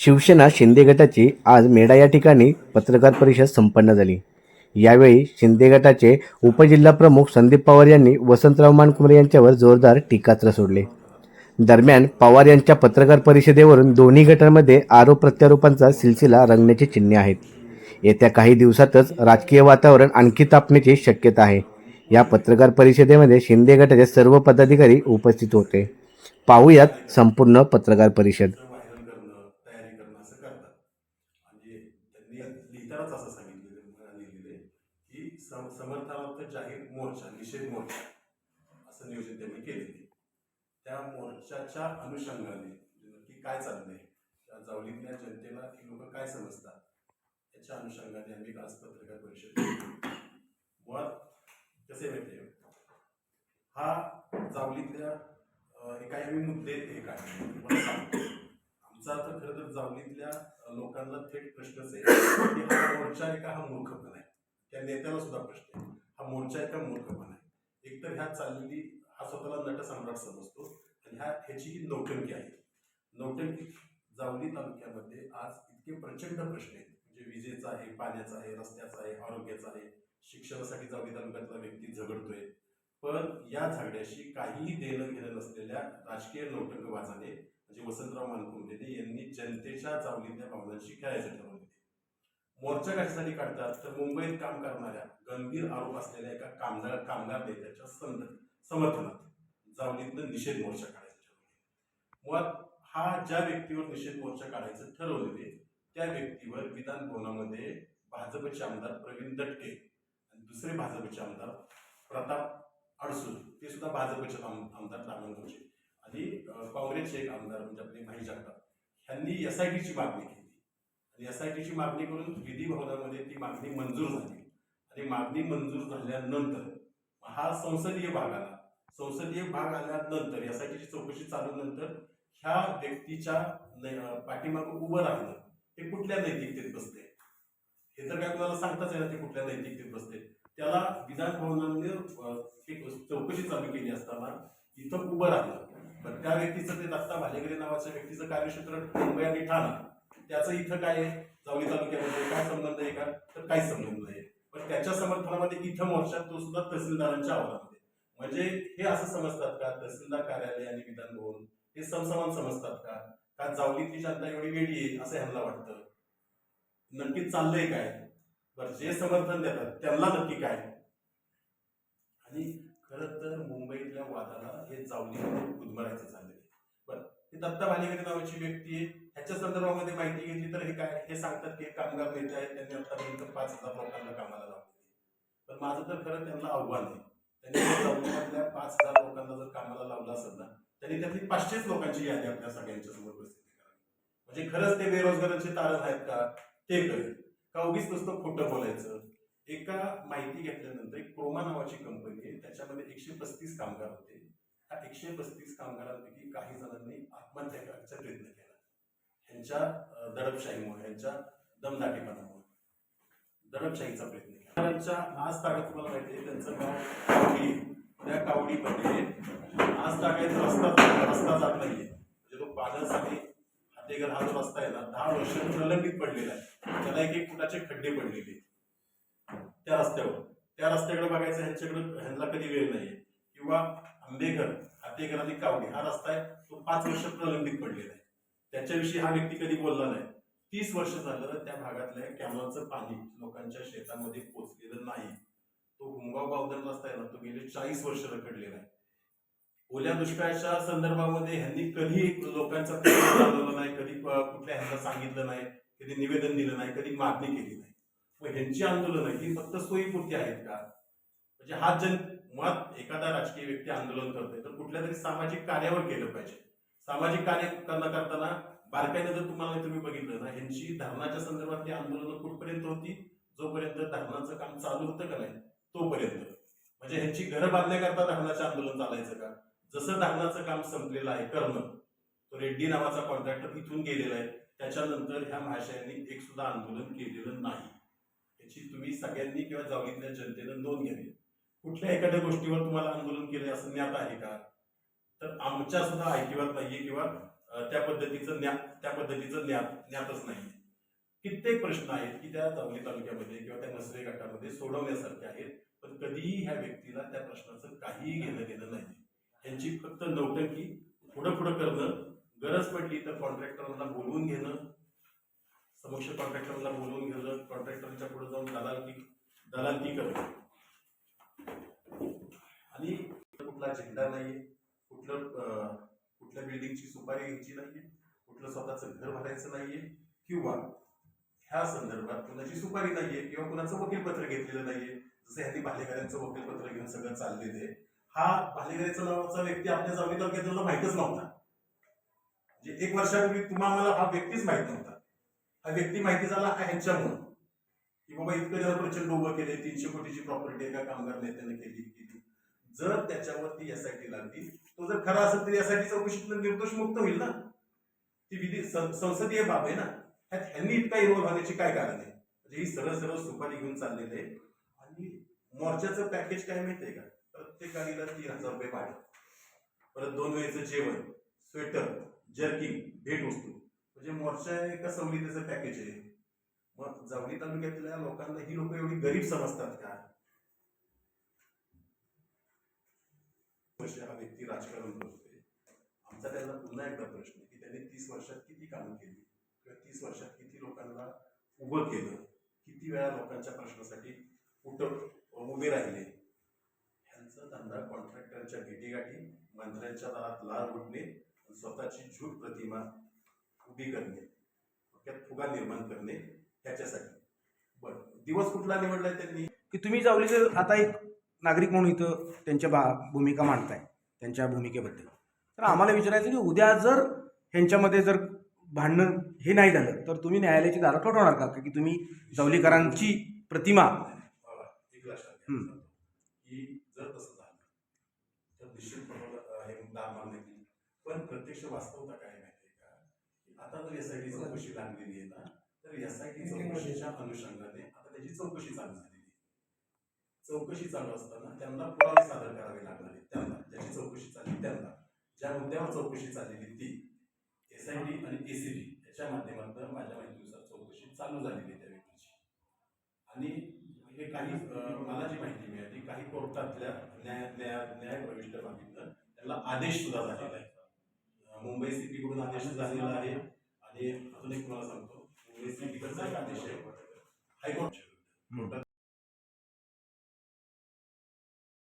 शिवसेना शिंदे गटाची आज मेढा या ठिकाणी पत्रकार परिषद संपन्न झाली. यावेळी शिंदे गटाचे उपजिल्हाप्रमुख संदीप पवार यांनी वसंतराव मानकुमरे यांच्यावर जोरदार टीकास्त्र सोडले. दरम्यान पवार यांच्या पत्रकार परिषदेवरून दोन्ही गटांमध्ये आरोप प्रत्यारोपांचा सिलसिला रंगण्याची चिन्हे आहेत. येत्या काही दिवसातच राजकीय वातावरण आणखी तापण्याची शक्यता आहे. या पत्रकार परिषदेमध्ये शिंदे गटाचे सर्व पदाधिकारी उपस्थित होते. पाहूयात संपूर्ण पत्रकार परिषद व्हायरल करणं तयारी करणं असं करतात आणि त्यांनी लिहितानाच असं सांगितलेलं मला लिहिलेलं आहे की सम समर्थनार्थ जाहीर मोर्चा निषेध मोर्चा असं नियोजन त्यांनी केलेले त्या मोर्चाच्या अनुषंगाने म्हणजे नक्की काय चाललंय त्या जावलीतल्या जनतेला ही लोक काय समजतात याच्या अनुषंगाने आम्ही आज पत्रकार परिषद मुळात कसे माहिती आहे? हा जावलीतल्या एका हे काही आम्ही मुद्दे हे काय आमचा तर खरं तर जावलीतल्या लोकांना थेट प्रश्नच आहे. की हा मोर्चा आहे का हा मूर्खपणा आहे? त्या नेत्याला सुद्धा प्रश्न आहे. हा मोर्चा आहे का मूर्खपणा आहे? एकतर ह्या चाललेली हा स्वतःला नटसम्राट समजतो आणि ह्या ह्याची ही नौटंकी आहे. नौटंकी जावली तालुक्यामध्ये आज इतके प्रचंड प्रश्न आहेत. म्हणजे विजेचा आहे पाण्याचा आहे रस्त्याचा आहे आरोग्याचा आहे. शिक्षणासाठी जावली तालुक्यातला व्यक्ती झगडतोय. पण या झगड्याशी काहीही देणं घेणं नसलेल्या राजकीय नौटंकवाजाने म्हणजे वसंतराव मानकुंबलेने यांनी जनतेच्या जावलीतल्या भावनांशी खेळायचं ठरवलं. मोर्चा कशासाठी काढतात? तर मुंबईत काम करणाऱ्या गंभीर आरोप असलेल्या एका कामगार कामगार नेत्याच्या संद समर्थनात जावलीतनं निषेध मोर्चा काढायचा ठरवले मुळात हा ज्या व्यक्तीवर निषेध मोर्चा काढायचं ठरवलेले त्या व्यक्तीवर विधान भवनामध्ये भाजपचे आमदार प्रवीण दटके आणि दुसरे भाजपचे आमदार प्रताप अडसूळ ते सुद्धा भाजपचे आम- आमदार नागंगावचे आणि काँग्रेसचे एक आमदार म्हणजे आपले भाई जगताप. ह्यांनी एस आय टीची मागणी केली. आणि एस आय टीची मागणी करून विधी भवनामध्ये ती मागणी मंजूर झाली. आणि मागणी मंजूर झाल्यानंतर हा संसदीय भाग आला संसदीय भाग आल्यानंतर एस आय टीची चौकशी चालू नंतर ह्या व्यक्तीच्या पाठीमागं उभं राहणं हे कुठल्या नैतिकतेत बसते हे तर काय कोणाला सांगताच येणार ते कुठल्या नैतिकतेत बसते त्याला विधान भवनाने एक चौकशी चालू केली असताना इथं उभं राहिलं. पण त्या व्यक्तीचं ते दत्ता भालेगरे नावाच्या व्यक्तीचं कार्यक्षेत्र मुंबई आणि ठाणा. त्याचं इथं काय आहे? जावली तालुक्यामध्ये काय संबंध आहे का? तर काही संबंध नाही. पण त्याच्या समर्थनामध्ये इथं मोर्चा तो सुद्धा तहसीलदारांच्या आवारामध्ये म्हणजे हे असं समजतात का? तहसीलदार कार्यालय आणि विधान भवन हे समसमान समजतात का? का जावलीतली जनता एवढी वेळी आहे असं ह्यांना वाटतं? नक्की चाललंय काय? बरं जे समर्थन देतात त्यांना नक्की काय? आणि खरं तर मुंबईतल्या वादाला हे जावलीमध्ये गुदमरायचं झालं. आहे दत्ता भालेकरे नावाची व्यक्ती आहे. ह्याच्या संदर्भामध्ये माहिती घेतली तर हे काय हे सांगतात की कामगार नेते आहेत. त्यांनी आतापर्यंत पाच हजार लोकांना कामाला लावले पण माझं तर खरं त्यांना आव्हान आहे. त्यांनी पाच हजार लोकांना जर कामाला लावलं असेल ना त्यांनी त्यातली पाचशेच लोकांची यादी आपल्या सगळ्यांच्या समोर उपस्थित करावी. म्हणजे खरंच ते बेरोजगारांचे तारण आहेत का? ते कळेल. का उगीच नुसतं खोटं बोलायचं? एका माहिती घेतल्यानंतर एक क्रोमा नावाची कंपनी आहे. त्याच्यामध्ये एकशे पस्तीस कामगार होते. ह्या एकशे पस्तीस कामगारांपैकी काही जणांनी आत्महत्या करायचा प्रयत्न केला. ह्यांच्या दडपशाहीमुळे ह्यांच्या दमदाटीपणामुळे. दडपशाहीचा प्रयत्न केला. त्यांच्या आज ताकद तुम्हाला माहिती आहे त्यांचं गाव कावडी त्या कावडीमध्ये आज टाकायचा रस्ता रस्ता जात नाहीये. म्हणजे तो पालस आणि हातेघर हा जो रस्ता आहे ना दहा वर्ष प्रलंबित पडलेला आहे. त्याला एक एक फुटाचे खड्डे पडलेले त्या रस्त्यावर. त्या रस्त्याकडे बघायचं ह्यांच्याकडे ह्यांना कधी वेळ नाहीये. किंवा आंबेकर हातेघर आणि कावडी. हा रस्ता आहे तो पाच वर्ष प्रलंबित पडलेला आहे. त्याच्याविषयी हा व्यक्ती कधी बोलला नाही. तीस वर्ष झालं त्या भागातल्या कॅनॉलचं पाणी लोकांच्या शेतामध्ये पोचलेलं नाही. तो हुमगाव गावधन रस्ता आहे ना तो गेले चाळीस वर्ष रखडलेला आहे. ओल्या दुष्काळाच्या संदर्भामध्ये ह्यांनी कधी लोकांचा चालवला नाही कधी कुठल्या ह्यांना सांगितलं नाही कधी निवेदन दिलं नाही कधी मागणी केली नाही. मग ह्यांची आंदोलनं ही फक्त सोयीपुरती आहेत का? म्हणजे हा जन मुळात एखादा राजकीय व्यक्ती आंदोलन करतोय तर कुठल्या तरी सामाजिक कार्यावर केलं पाहिजे. सामाजिक कार्य करणं करताना बारकाईनं जर तुम्हाला तुम्ही बघितलं ना ह्यांची धरणाच्या संदर्भातली आंदोलनं कुठपर्यंत होती? जोपर्यंत धरणाचं काम चालू होतं का नाही? तोपर्यंत. म्हणजे ह्यांची घरं बांधण्याकरता धरणाचं आंदोलन चालायचं का? जसं धरणाचं काम संपलेलं आहे करणं. तो रेड्डी नावाचा कॉन्ट्रॅक्टर इथून गेलेला आहे. त्याच्यानंतर ह्या महाशयांनी एक सुद्धा आंदोलन केलेलं नाही. याची तुम्ही सगळ्यांनी किंवा जावळीतल्या जनतेनं नोंद घ्यावी. कुठल्या एखाद्या गोष्टीवर तुम्हाला आंदोलन केले असं ज्ञात आहे का? तर आमच्या सुद्धा ऐकिवात नाहीये किंवा त्या पद्धतीचं ज्ञान त्या पद्धतीचं ज्ञात ज्ञातच नाही कित्येक प्रश्न आहेत की त्या जावली तालुक्यामध्ये किंवा त्या मसरे गटामध्ये सोडवण्यासारखे आहेत पण कधीही ह्या व्यक्तीला त्या प्रश्नाचं काहीही घेणं देणं नाही. त्यांची फक्त नौटंकी पुढं पुढं करणं गरज पडली तर कॉन्ट्रॅक्टरला बोलवून घेणं समक्ष कॉन्ट्रॅक्टरला बोलवून घेणं कॉन्ट्रॅक्टरच्या पुढे जाऊन दलालकी दलालकी करणं आणि कुठला झेंडा नाहीये कुठलं कुठल्या बिल्डिंगची सुपारी घ्यायची नाहीये कुठलं स्वतःचं घर भरायचं नाहीये किंवा ह्या संदर्भात कुणाची सुपारी नाहीये किंवा कुणाचं वकीलपत्र घेतलेलं नाहीये जसं ह्यांनी भालेकरांचं वकीलपत्र घेऊन सगळं चाललेलं आहे हा भालेकरांचा नावाचा व्यक्ती आपल्या जमिनीवर तालुक्यात माहितच नव्हता. म्हणजे एक वर्षापूर्वी तुम्हाला हा व्यक्तीच माहीत नव्हता. हा व्यक्ती माहिती झाला हा ह्यांच्यामुळं. की बाबा इतकं जर प्रचंड उभं केले तीनशे कोटीची प्रॉपर्टी एका कामगार नेत्याने केली केली जर त्याच्यावरती एस आय टी लागली तो जर खरा असेल तर एस आय टी चौकशीतून निर्दोष मुक्त होईल ना? ती विधी संसदीय बाब आहे ना? ह्यात ह्यांनी इतका इन्व्हॉल्व्ह होण्याची काय कारण आहे? म्हणजे ही सरळ सरळ सुपारी घेऊन चाललेले आहे. आणि मोर्चाचं पॅकेज काय माहितीये का? प्रत्येक गाडीला तीन हजार रुपये भाडं परत दोन वेळेचं जेवण स्वेटर जर्किंग भेट वस्तू म्हणजे मोर्चा एका सवलतीचं पॅकेज आहे. मग जावली तालुक्यातल्या लोकांना ही लोक एवढी गरीब समजतात का? वर्ष हा व्यक्ती राजकारण करतोय. आमचा त्यांना पुन्हा एकदा प्रश्न आहे की त्यांनी तीस वर्षात किती कामं केली? किंवा तीस वर्षात किती लोकांना उभं केलं? किती वेळा लोकांच्या प्रश्नासाठी उठ उभे राहिले? ह्यांचा धंदा कॉन्ट्रॅक्टरच्या भेटीगाठी मंत्र्यांच्या दारात लाल उठणे स्वतःची झूट प्रतिमा उभी करणे फुगा निर्माण करणे ह्याच्यासाठी. बरं दिवस कुठला निवडलाय त्यांनी? की तुम्ही जावली आता एक नागरिक म्हणून इथं त्यांच्या बा भूमिका मांडत आहे त्यांच्या भूमिकेबद्दल. तर आम्हाला विचारायचं की उद्या जर ह्यांच्यामध्ये जर भांडणं हे नाही झालं तर तुम्ही न्यायालयाची दारं ठोठवणार का? की तुम्ही जवलीकरांची प्रतिमा पण प्रत्यक्ष वास्तवता काय का? आता जर चौकशी लागलेली आहे ना तर चौकशीच्या अनुषंगाने आता त्याची चौकशी चालू चौकशी चालू असताना त्यांना पुरावे सादर करावे लागणार त्यांना ज्याची चौकशी चालली त्यांना. ज्या मुद्द्यावर चौकशी चाललेली ती एस आय टी आणि एसीबी याच्या माध्यमातून माझ्या माहितीनुसार चौकशी चालू झालेली त्या व्यक्तीची. आणि हे काही मला जी माहिती मिळाली काही कोर्टातल्या न्याय न्याय न्याय प्रविष्ट बाबीतनं त्यांना आदेश सुद्धा झालेला आहे. मुंबई सिटी कडून आदेश झालेला आहे. आणि अजून एक तुम्हाला सांगतो मुंबई सिटीकडचा एक आदेश आहे. हायकोर्ट